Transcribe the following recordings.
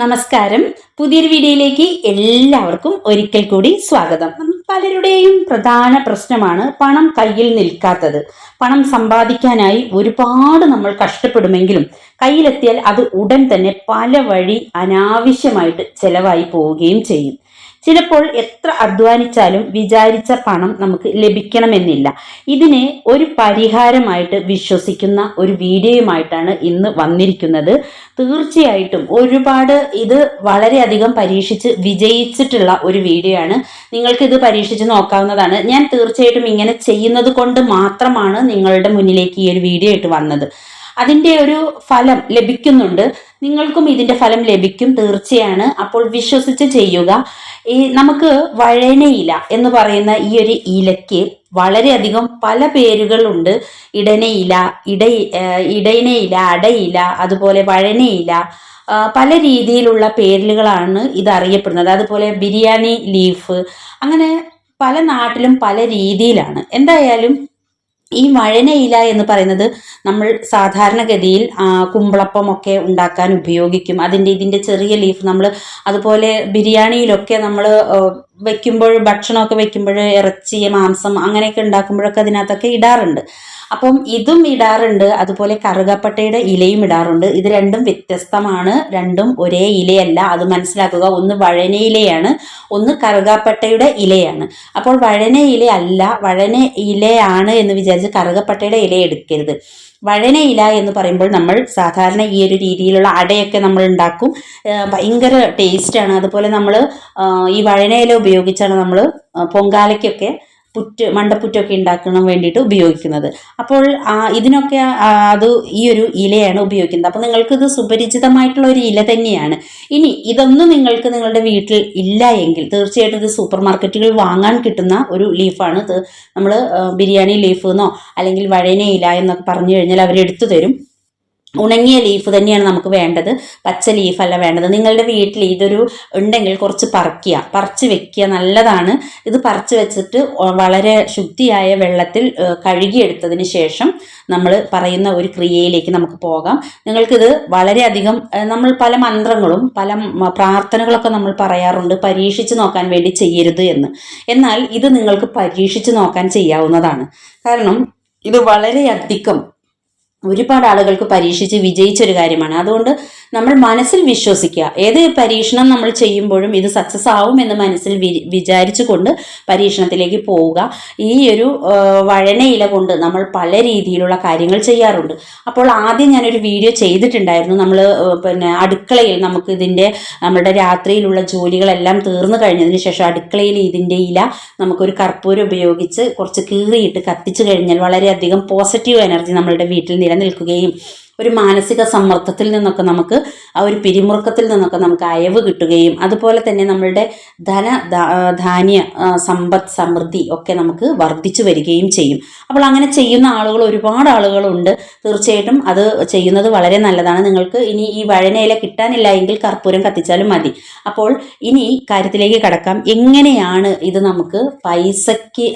നമസ്കാരം. പുതിയൊരു വീഡിയോയിലേക്ക് എല്ലാവർക്കും ഒരിക്കൽ കൂടി സ്വാഗതം. പലരുടെയും പ്രധാന പ്രശ്നമാണ് പണം കയ്യിൽ നിൽക്കാത്തത്. പണം സമ്പാദിക്കാനായി ഒരുപാട് നമ്മൾ കഷ്ടപ്പെടുമെങ്കിലും കയ്യിലെത്തിയാൽ അത് ഉടൻ തന്നെ പല വഴി അനാവശ്യമായിട്ട് ചെലവായി പോവുകയും ചെയ്യും. ചിലപ്പോൾ എത്ര അധ്വാനിച്ചാലും വിചാരിച്ച പണം നമുക്ക് ലഭിക്കണമെന്നില്ല. ഇതിനെ ഒരു പരിഹാരമായിട്ട് വിശ്വസിക്കുന്ന ഒരു വീഡിയോയുമായിട്ടാണ് ഇന്ന് വന്നിരിക്കുന്നത്. തീർച്ചയായിട്ടും ഒരുപാട് ഇത് വളരെയധികം പരീക്ഷിച്ച് വിജയിച്ചിട്ടുള്ള ഒരു വീഡിയോ ആണ് നിങ്ങൾക്ക് ഇത് പരീക്ഷിച്ച് നോക്കാവുന്നതാണ്. ഞാൻ തീർച്ചയായിട്ടും ഇങ്ങനെ ചെയ്യുന്നത് കൊണ്ട് മാത്രമാണ് നിങ്ങളുടെ മുന്നിലേക്ക് ഈ ഒരു വീഡിയോ ആയിട്ട് വന്നത്. അതിന്റെ ഒരു ഫലം ലഭിക്കുന്നുണ്ട്. നിങ്ങൾക്കും ഇതിന്റെ ഫലം ലഭിക്കും തീർച്ചയാണ്. അപ്പോൾ വിശ്വസിച്ച് ചെയ്യുക. ഈ നമുക്ക് വഴനയില എന്ന് പറയുന്ന ഈ ഒരു ഇലയ്ക്ക് വളരെയധികം പല പേരുകളുണ്ട്. ഇടനയില ഇട ഇടയനയില അടയില അതുപോലെ വഴനയില പല രീതിയിലുള്ള പേരുകളാണ് ഇത് അറിയപ്പെടുന്നത്. അതുപോലെ ബിരിയാണി ലീഫ് അങ്ങനെ പല നാട്ടിലും പല രീതിയിലാണ്. എന്തായാലും ഈ വഴനയില എന്ന് പറയുന്നത് നമ്മൾ സാധാരണഗതിയിൽ കുമ്പളപ്പം കുമ്പളപ്പമൊക്കെ ഉണ്ടാക്കാൻ ഉപയോഗിക്കും. അതിന്റെ ഇതിന്റെ ചെറിയ ലീഫ് നമ്മൾ അതുപോലെ ബിരിയാണിയിലൊക്കെ നമ്മൾ വെക്കുമ്പോൾ ഭക്ഷണമൊക്കെ വെക്കുമ്പോൾ ഇറച്ചി മാംസം അങ്ങനെയൊക്കെ ഉണ്ടാക്കുമ്പോഴൊക്കെ അതിനകത്തൊക്കെ ഇടാറുണ്ട്. അപ്പം ഇതും ഇടാറുണ്ട്. അതുപോലെ കറുകപ്പട്ടയുടെ ഇലയും ഇടാറുണ്ട്. ഇത് രണ്ടും വ്യത്യസ്തമാണ്. രണ്ടും ഒരേ ഇലയല്ല. അത് മനസ്സിലാക്കുക. ഒന്ന് വഴന വഴനയിലയാണ് ഒന്ന് കറുകാപ്പട്ടയുടെ ഇലയാണ്. അപ്പോൾ വഴന ഇല അല്ല വഴന ഇലയാണ് എന്ന് വിചാരിച്ച് കറുകപ്പട്ടയുടെ ഇല എടുക്കരുത്. വഴന ഇല എന്ന് പറയുമ്പോൾ നമ്മൾ സാധാരണ ഈ ഒരു രീതിയിലുള്ള അടയൊക്കെ നമ്മൾ ഉണ്ടാക്കും. ഭയങ്കര ടേസ്റ്റാണ് അതുപോലെ നമ്മൾ ഈ വഴനയില ഉപയോഗിച്ചാണ് നമ്മൾ പൊങ്കാലയ്ക്കൊക്കെ പുറ്റ് മണ്ടപ്പുറ്റൊക്കെ ഉണ്ടാക്കാൻ വേണ്ടിയിട്ട് ഉപയോഗിക്കുന്നത്. അപ്പോൾ ഇതിനൊക്കെ അത് ഈ ഒരു ഇലയാണ് ഉപയോഗിക്കുന്നത്. അപ്പോൾ നിങ്ങൾക്കിത് സുപരിചിതമായിട്ടുള്ള ഒരു ഇല തന്നെയാണ്. ഇനി ഇതൊന്നും നിങ്ങൾക്ക് നിങ്ങളുടെ വീട്ടിൽ ഇല്ല എങ്കിൽ തീർച്ചയായിട്ടും ഇത് സൂപ്പർ മാർക്കറ്റുകളിൽ വാങ്ങാൻ കിട്ടുന്ന ഒരു ലീഫാണ്. നമ്മൾ ബിരിയാണി ലീഫ് എന്നോ അല്ലെങ്കിൽ വഴന ഇല എന്നൊക്കെ പറഞ്ഞു കഴിഞ്ഞാൽ അവരെടുത്തു തരും. ഉണങ്ങിയ ലീഫ് തന്നെയാണ് നമുക്ക് വേണ്ടത്. പച്ച ലീഫല്ല വേണ്ടത്. നിങ്ങളുടെ വീട്ടിൽ ഇതൊരു ഉണ്ടെങ്കിൽ കുറച്ച് പറിക്കുക. പറിച്ച് വെക്കുക നല്ലതാണ്. ഇത് പറിച്ച് വെച്ചിട്ട് വളരെ ശുദ്ധിയായ വെള്ളത്തിൽ കഴുകിയെടുത്തതിന് ശേഷം നമ്മൾ പറയുന്ന ഒരു ക്രിയയിലേക്ക് നമുക്ക് പോകാം. നിങ്ങൾക്കിത് വളരെയധികം നമ്മൾ പല മന്ത്രങ്ങളും പല പ്രാർത്ഥനകളൊക്കെ നമ്മൾ പറയാറുണ്ട്. പരീക്ഷിച്ച് നോക്കാൻ വേണ്ടി ചെയ്യരുത് എന്ന്. എന്നാൽ ഇത് നിങ്ങൾക്ക് പരീക്ഷിച്ച് നോക്കാൻ ചെയ്യാവുന്നതാണ്. കാരണം ഇത് വളരെയധികം ഒരുപാട് ആളുകൾക്ക് പരീക്ഷിച്ച് വിജയിച്ചൊരു കാര്യമാണ്. അതുകൊണ്ട് നമ്മൾ മനസ്സിൽ വിശ്വസിക്കുക. ഏത് പരീക്ഷണം നമ്മൾ ചെയ്യുമ്പോഴും ഇത് സക്സസ് ആവും എന്ന് മനസ്സിൽ വി വിചാരിച്ചുകൊണ്ട് പരീക്ഷണത്തിലേക്ക് പോവുക. ഈ ഒരു വഴനയില കൊണ്ട് നമ്മൾ പല രീതിയിലുള്ള കാര്യങ്ങൾ ചെയ്യാറുണ്ട്. അപ്പോൾ ആദ്യം ഞാനൊരു വീഡിയോ ചെയ്തിട്ടുണ്ടായിരുന്നു. നമ്മൾ പിന്നെ അടുക്കളയിൽ നമുക്ക് ഇതിന്റെ നമ്മുടെ രാത്രിയിലുള്ള ജോലികളെല്ലാം തീർന്നു കഴിഞ്ഞതിന് ശേഷം അടുക്കളയിൽ ഇതിന്റെ ഇല നമുക്കൊരു കർപ്പൂരം ഉപയോഗിച്ച് കുറച്ച് കീറിയിട്ട് കത്തിച്ചു കഴിഞ്ഞാൽ വളരെയധികം പോസിറ്റീവ് എനർജി നമ്മളുടെ വീട്ടിൽ നിലനിൽക്കുകയും ഒരു മാനസിക സമ്മർദ്ദത്തിൽ നിന്നൊക്കെ നമുക്ക് ആ ഒരു പിരിമുറുക്കത്തിൽ നിന്നൊക്കെ നമുക്ക് അയവ് കിട്ടുകയും അതുപോലെ തന്നെ നമ്മളുടെ ധന ധാന്യ സമ്പദ് സമൃദ്ധി ഒക്കെ നമുക്ക് വർദ്ധിച്ചു വരികയും ചെയ്യും. അപ്പോൾ അങ്ങനെ ചെയ്യുന്ന ആളുകൾ ഒരുപാട് ആളുകളുണ്ട്. തീർച്ചയായിട്ടും അത് ചെയ്യുന്നത് വളരെ നല്ലതാണ്. നിങ്ങൾക്ക് ഇനി ഈ വഴനയില കിട്ടാനില്ല എങ്കിൽ കർപ്പൂരം കത്തിച്ചാലും മതി. അപ്പോൾ ഇനി കാര്യത്തിലേക്ക് കടക്കാം. എങ്ങനെയാണ് ഇത് നമുക്ക് പൈസയ്ക്ക്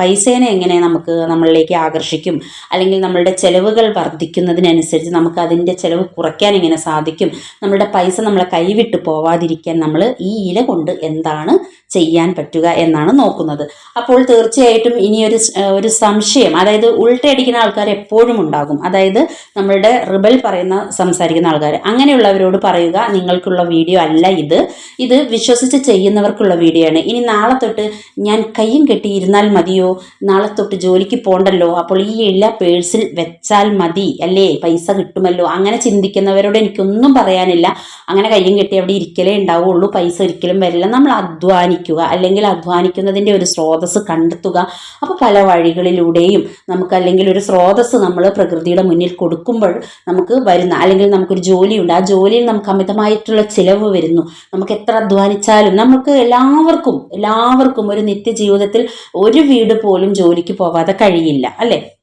പൈസേനെ എങ്ങനെ നമുക്ക് നമ്മളിലേക്ക് ആകർഷിക്കും? അല്ലെങ്കിൽ നമ്മളുടെ ചെലവുകൾ വർദ്ധിക്കുന്നതിനനുസരിച്ച് നമുക്ക് അതിന്റെ ചിലവ് കുറയ്ക്കാൻ എങ്ങനെ സാധിക്കും. നമ്മുടെ പൈസ നമ്മളെ കൈവിട്ട് പോവാതിരിക്കാൻ നമ്മൾ ഈ ഇല കൊണ്ട് എന്താണ് ചെയ്യാൻ പറ്റുക എന്നാണ് നോക്കുന്നത്. അപ്പോൾ തീർച്ചയായിട്ടും ഇനി ഒരു ഒരു സംശയം അതായത് ഉൾട്ടയടിക്കുന്ന ആൾക്കാർ എപ്പോഴും ഉണ്ടാകും. അതായത് നമ്മളുടെ റിബൽ പറയുന്ന സംസാരിക്കുന്ന ആൾക്കാർ. അങ്ങനെയുള്ളവരോട് പറയുക നിങ്ങൾക്കുള്ള വീഡിയോ അല്ല ഇത്. ഇത് വിശ്വസിച്ച് ചെയ്യുന്നവർക്കുള്ള വീഡിയോ ആണ്. ഇനി നാളെ തൊട്ട് ഞാൻ കയ്യും കെട്ടി ഇരുന്നാൽ മതിയോ? നാളെ തൊട്ട് ജോലിക്ക് പോണ്ടല്ലോ? അപ്പോൾ ഈ ഇല പേഴ്സിൽ വെച്ചാൽ മതി അല്ലേ? പൈസ കിട്ടുമല്ലോ? അങ്ങനെ ചിന്തിക്കുന്നവരോട് എനിക്കൊന്നും പറയാനില്ല. അങ്ങനെ കയ്യും കെട്ടി അവിടെ ഇരിക്കലേ ഉണ്ടാവുള്ളൂ. പൈസ ഒരിക്കലും വരില്ല. നമ്മൾ അധ്വാനിക്കുക അല്ലെങ്കിൽ അധ്വാനിക്കുന്നതിന്റെ ഒരു സ്രോതസ്സ് കണ്ടെത്തുക. അപ്പോൾ പല വഴികളിലൂടെയും നമുക്ക് അല്ലെങ്കിൽ ഒരു സ്രോതസ്സ് നമ്മൾ പ്രകൃതിയുടെ മുന്നിൽ കൊടുക്കുമ്പോൾ നമുക്ക് വരുന്ന അല്ലെങ്കിൽ നമുക്കൊരു ജോലിയുണ്ട്. ആ ജോലിയിൽ നമുക്ക് അമിതമായിട്ടുള്ള ചിലവ് വരുന്നു. നമുക്ക് എത്ര അധ്വാനിച്ചാലും നമുക്ക് എല്ലാവർക്കും എല്ലാവർക്കും ഒരു നിത്യജീവിതത്തിൽ ഒരു വീട് പോലും ജോലിക്ക് പോവാതെ കഴിയില്ല. അല്ലേ?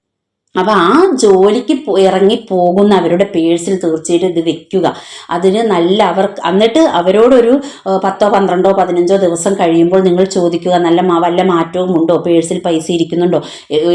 അപ്പോൾ ആ ജോലിക്ക് ഇറങ്ങി പോകുന്ന അവരുടെ പേഴ്സിൽ തീർച്ചയായിട്ടും ഇത് വെക്കുക. അതിന് നല്ല അവർക്ക് എന്നിട്ട് അവരോടൊരു പത്തോ പന്ത്രണ്ടോ പതിനഞ്ചോ ദിവസം കഴിയുമ്പോൾ നിങ്ങൾ ചോദിക്കുക നല്ല വല്ല മാറ്റവും ഉണ്ടോ? പേഴ്സിൽ പൈസ ഇരിക്കുന്നുണ്ടോ?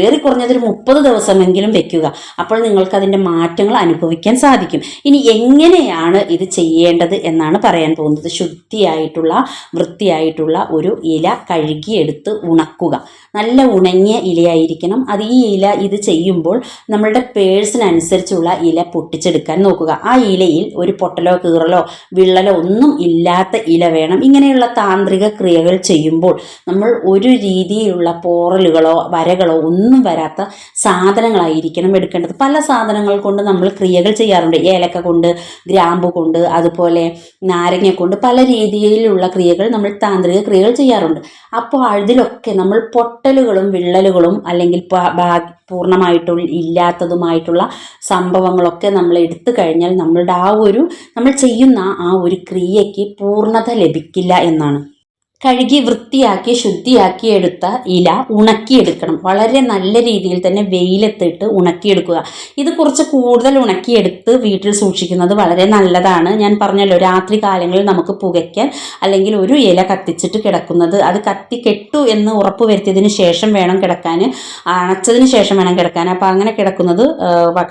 ഏറി കുറഞ്ഞതൊരു മുപ്പത് ദിവസമെങ്കിലും വെക്കുക. അപ്പോൾ നിങ്ങൾക്ക് അതിന്റെ മാറ്റങ്ങൾ അനുഭവിക്കാൻ സാധിക്കും. ഇനി എങ്ങനെയാണ് ഇത് ചെയ്യേണ്ടത് എന്നാണ് പറയാൻ പോകുന്നത്. ശുദ്ധിയായിട്ടുള്ള വൃത്തിയായിട്ടുള്ള ഒരു ഇല കഴുകിയെടുത്ത് ഉണക്കുക. നല്ല ഉണങ്ങിയ ഇലയായിരിക്കണം. അത് ഈ ഇല ഇത് ചെയ്യുമ്പോൾ നമ്മളുടെ പേഴ്സിനനുസരിച്ചുള്ള ഇല പൊട്ടിച്ചെടുക്കാൻ നോക്കുക. ആ ഇലയിൽ ഒരു പൊട്ടലോ കീറലോ വിള്ളലോ ഒന്നും ഇല്ലാത്ത ഇല വേണം. ഇങ്ങനെയുള്ള താന്ത്രിക ക്രിയകൾ ചെയ്യുമ്പോൾ നമ്മൾ ഒരു രീതിയിലുള്ള പോറലുകളോ വരകളോ ഒന്നും വരാത്ത സാധനങ്ങളായിരിക്കണം എടുക്കേണ്ടത്. പല സാധനങ്ങൾ കൊണ്ട് നമ്മൾ ക്രിയകൾ ചെയ്യാറുണ്ട്. ഏലക്ക കൊണ്ട് ഗ്രാമ്പു കൊണ്ട് അതുപോലെ നാരങ്ങ കൊണ്ട് പല രീതിയിലുള്ള ക്രിയകൾ നമ്മൾ താന്ത്രിക ക്രിയകൾ ചെയ്യാറുണ്ട്. അപ്പോൾ അതിലൊക്കെ നമ്മൾ പൊട്ടലുകളും വിള്ളലുകളും അല്ലെങ്കിൽ പൂർണമായിട്ടും ഇല്ലാത്തതുമായിട്ടുള്ള സംഭവങ്ങളൊക്കെ നമ്മൾ എടുത്തു കഴിഞ്ഞാൽ നമ്മളുടെ ആ ഒരു നമ്മൾ ചെയ്യുന്ന ആ ഒരു ക്രിയയ്ക്ക് പൂർണത ലഭിക്കില്ല എന്നാണ്. കഴുകി വൃത്തിയാക്കി ശുദ്ധിയാക്കി എടുത്ത ഇല ഉണക്കിയെടുക്കണം. വളരെ നല്ല രീതിയിൽ തന്നെ വെയിലത്തിട്ട് ഉണക്കിയെടുക്കുക. ഇത് കുറച്ച് കൂടുതൽ ഉണക്കിയെടുത്ത് വീട്ടിൽ സൂക്ഷിക്കുന്നത് വളരെ നല്ലതാണ്. ഞാൻ പറഞ്ഞല്ലോ രാത്രി കാലങ്ങളിൽ നമുക്ക് പുകയ്ക്കാൻ അല്ലെങ്കിൽ ഒരു ഇല കത്തിച്ചിട്ട് കിടക്കുന്നത് അത് കത്തി കെട്ടു എന്ന് ഉറപ്പ് വരുത്തിയതിന് ശേഷം വേണം കിടക്കാൻ അണച്ചതിന് ശേഷം വേണം കിടക്കാൻ. അപ്പോൾ അങ്ങനെ കിടക്കുന്നത്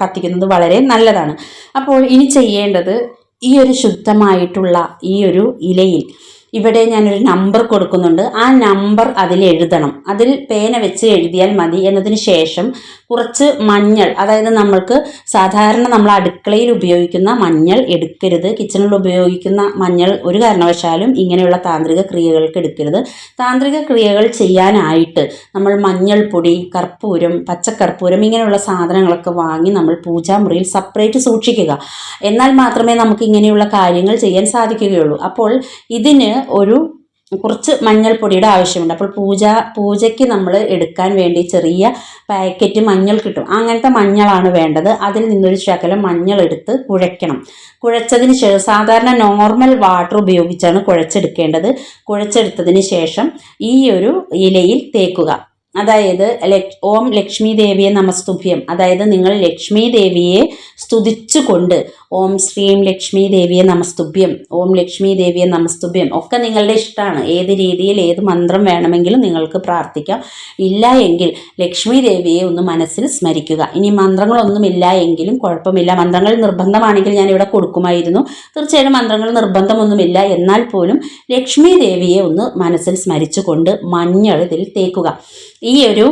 കത്തിക്കുന്നത് വളരെ നല്ലതാണ്. അപ്പോൾ ഇനി ചെയ്യേണ്ടത് ഈ ഒരു ശുദ്ധമായിട്ടുള്ള ഈ ഒരു ഇലയിൽ ഇവിടെ ഞാനൊരു നമ്പർ കൊടുക്കുന്നുണ്ട്. ആ നമ്പർ അതിൽ എഴുതണം. അതിൽ പേന വെച്ച് എഴുതിയാൽ മതി എന്നതിന് ശേഷം കുറച്ച് മഞ്ഞൾ അതായത് നമ്മൾക്ക് സാധാരണ നമ്മൾ അടുക്കളയിൽ ഉപയോഗിക്കുന്ന മഞ്ഞൾ എടുക്കരുത്. കിച്ചണിൽ ഉപയോഗിക്കുന്ന മഞ്ഞൾ ഒരു കാരണവശാലും ഇങ്ങനെയുള്ള താന്ത്രിക ക്രിയകൾക്ക് എടുക്കരുത്. താന്ത്രിക ക്രിയകൾ ചെയ്യാനായിട്ട് നമ്മൾ മഞ്ഞൾപ്പൊടി കർപ്പൂരം പച്ചക്കർപ്പൂരം ഇങ്ങനെയുള്ള സാധനങ്ങളൊക്കെ വാങ്ങി നമ്മൾ പൂജാമുറിയിൽ സെപ്പറേറ്റ് സൂക്ഷിക്കുക. എന്നാൽ മാത്രമേ നമുക്ക് ഇങ്ങനെയുള്ള കാര്യങ്ങൾ ചെയ്യാൻ സാധിക്കുകയുള്ളൂ. അപ്പോൾ ഇതിന് ഒരു കുറച്ച് മഞ്ഞൾപ്പൊടിയുടെ ആവശ്യമുണ്ട്. അപ്പോൾ പൂജ പൂജയ്ക്ക് നമ്മൾ എടുക്കാൻ വേണ്ടി ചെറിയ പാക്കറ്റ് മഞ്ഞൾ കിട്ടും. അങ്ങനത്തെ മഞ്ഞളാണ് വേണ്ടത്. അതിൽ നിന്നൊരു ശകലം മഞ്ഞൾ എടുത്ത് കുഴയ്ക്കണം. കുഴച്ചതിന് ശേഷം സാധാരണ നോർമൽ വാട്ടർ ഉപയോഗിച്ചാണ് കുഴച്ചെടുക്കേണ്ടത്. കുഴച്ചെടുത്തതിന് ശേഷം ഈ ഒരു ഇലയിൽ തേക്കുക. അതായത് ഓം ലക്ഷ്മി ദേവിയെ നമസ്തുഭ്യം. അതായത് നിങ്ങൾ ലക്ഷ്മി ദേവിയെ സ്തുതിച്ചുകൊണ്ട് ഓം ശ്രീം ലക്ഷ്മി ദേവിയെ നമസ്തുഭ്യം. ഓം ലക്ഷ്മി ദേവിയെ നമസ്തുഭ്യം. ഒക്കെ നിങ്ങളുടെ ഇഷ്ടമാണ്. ഏത് രീതിയിൽ ഏത് മന്ത്രം വേണമെങ്കിലും നിങ്ങൾക്ക് പ്രാർത്ഥിക്കാം. ഇല്ല എങ്കിൽ ലക്ഷ്മി ദേവിയെ ഒന്ന് മനസ്സിൽ സ്മരിക്കുക. ഇനി മന്ത്രങ്ങളൊന്നും ഇല്ല എങ്കിലും കുഴപ്പമില്ല. മന്ത്രങ്ങൾ നിർബന്ധമാണെങ്കിൽ ഞാൻ ഇവിടെ കൊടുക്കുമായിരുന്നു. തീർച്ചയായും മന്ത്രങ്ങൾ നിർബന്ധമൊന്നുമില്ല എന്നാൽ പോലും ലക്ഷ്മി ദേവിയെ ഒന്ന് മനസ്സിൽ സ്മരിച്ചുകൊണ്ട് മഞ്ഞൾ ഇതിൽ തേക്കുക. ഈ ഒരു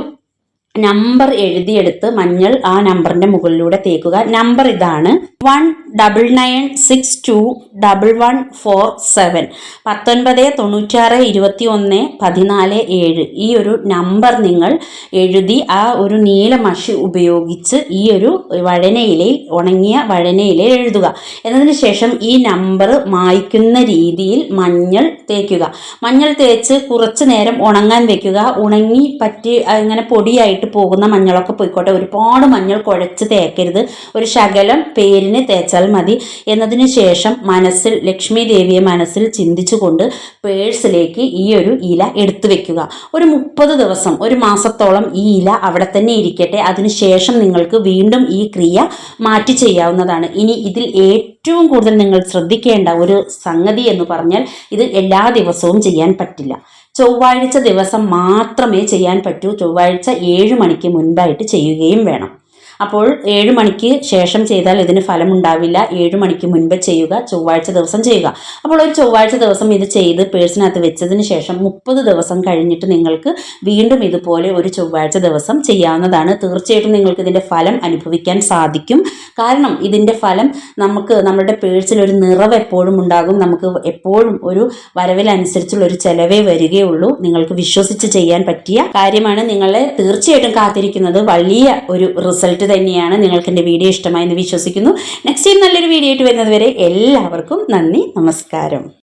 നമ്പർ എഴുതിയെടുത്ത് മഞ്ഞൾ ആ നമ്പറിന്റെ മുകളിലൂടെ തേക്കുക. നമ്പർ ഇതാണ് one double nine six two double one four seven പത്തൊൻപത് തൊണ്ണൂറ്റാറ് ഇരുപത്തി ഒന്ന് പതിനാല് ഏഴ്. ഈ ഒരു നമ്പർ നിങ്ങൾ എഴുതി ആ ഒരു നീല മഷി ഉപയോഗിച്ച് ഈ ഒരു വഴനയിലയിൽ ഉണങ്ങിയ വഴനയിലയിൽ എഴുതുക. എന്നതിന് ശേഷം ഈ നമ്പർ മായ്ക്കുന്ന രീതിയിൽ മഞ്ഞൾ തേക്കുക. മഞ്ഞൾ തേച്ച് കുറച്ച് നേരം ഉണങ്ങാൻ വെക്കുക. ഉണങ്ങി പറ്റി അങ്ങനെ പൊടിയായിട്ട് പോകുന്ന മഞ്ഞളൊക്കെ പോയിക്കോട്ടെ. ഒരുപാട് മഞ്ഞൾ കുഴച്ച് തേക്കരുത്. ഒരു ശകലം പേരിന് തേച്ചാൽ മതി. എന്നതിന് ശേഷം മനസ്സിൽ ലക്ഷ്മി ദേവിയെ മനസ്സിൽ ചിന്തിച്ചുകൊണ്ട് പേഴ്സിലേക്ക് ഈ ഒരു ഇല എടുത്തു വെക്കുക. ഒരു മുപ്പത് ദിവസം ഒരു മാസത്തോളം ഈ ഇല അവിടെ തന്നെ ഇരിക്കട്ടെ. അതിനുശേഷം നിങ്ങൾക്ക് വീണ്ടും ഈ ക്രിയ മാറ്റി ചെയ്യാവുന്നതാണ്. ഇനി ഇതിൽ ഏറ്റവും കൂടുതൽ നിങ്ങൾ ശ്രദ്ധിക്കേണ്ട ഒരു സംഗതി എന്ന് പറഞ്ഞാൽ ഇത് എല്ലാ ദിവസവും ചെയ്യാൻ പറ്റില്ല. ചൊവ്വാഴ്ച ദിവസം മാത്രമേ ചെയ്യാൻ പറ്റൂ. ചൊവ്വാഴ്ച ഏഴ് മണിക്ക് മുൻപായിട്ട് ചെയ്യുകയും വേണം. അപ്പോൾ ഏഴ് മണിക്ക് ശേഷം ചെയ്താൽ ഇതിന് ഫലമുണ്ടാവില്ല. ഏഴ് മണിക്ക് മുൻപ് ചെയ്യുക ചൊവ്വാഴ്ച ദിവസം ചെയ്യുക. അപ്പോൾ ഒരു ചൊവ്വാഴ്ച ദിവസം ഇത് ചെയ്ത് പേഴ്സിനകത്ത് വെച്ചതിന് ശേഷം മുപ്പത് ദിവസം കഴിഞ്ഞിട്ട് നിങ്ങൾക്ക് വീണ്ടും ഇതുപോലെ ഒരു ചൊവ്വാഴ്ച ദിവസം ചെയ്യാവുന്നതാണ്. തീർച്ചയായിട്ടും നിങ്ങൾക്ക് ഇതിന്റെ ഫലം അനുഭവിക്കാൻ സാധിക്കും. കാരണം ഇതിന്റെ ഫലം നമുക്ക് നമ്മുടെ പേഴ്സിൽ ഒരു നിറവ് എപ്പോഴും ഉണ്ടാകും. നമുക്ക് എപ്പോഴും ഒരു വരവിലനുസരിച്ചുള്ള ഒരു ചെലവേ വരികയുള്ളൂ. നിങ്ങൾക്ക് വിശ്വസിച്ച് ചെയ്യാൻ പറ്റിയ കാര്യമാണ്. നിങ്ങളെ തീർച്ചയായിട്ടും കാത്തിരിക്കുന്നത് വലിയ ഒരു റിസൾട്ട് തന്നെയാണ് നിങ്ങൾക്ക് എന്റെ വീഡിയോ ഇഷ്ടമായി എന്ന് വിശ്വസിക്കുന്നു. നെക്സ്റ്റ് ടൈം നല്ലൊരു വീഡിയോ ആയിട്ട് വരുന്നതുവരെ എല്ലാവർക്കും നന്ദി നമസ്കാരം.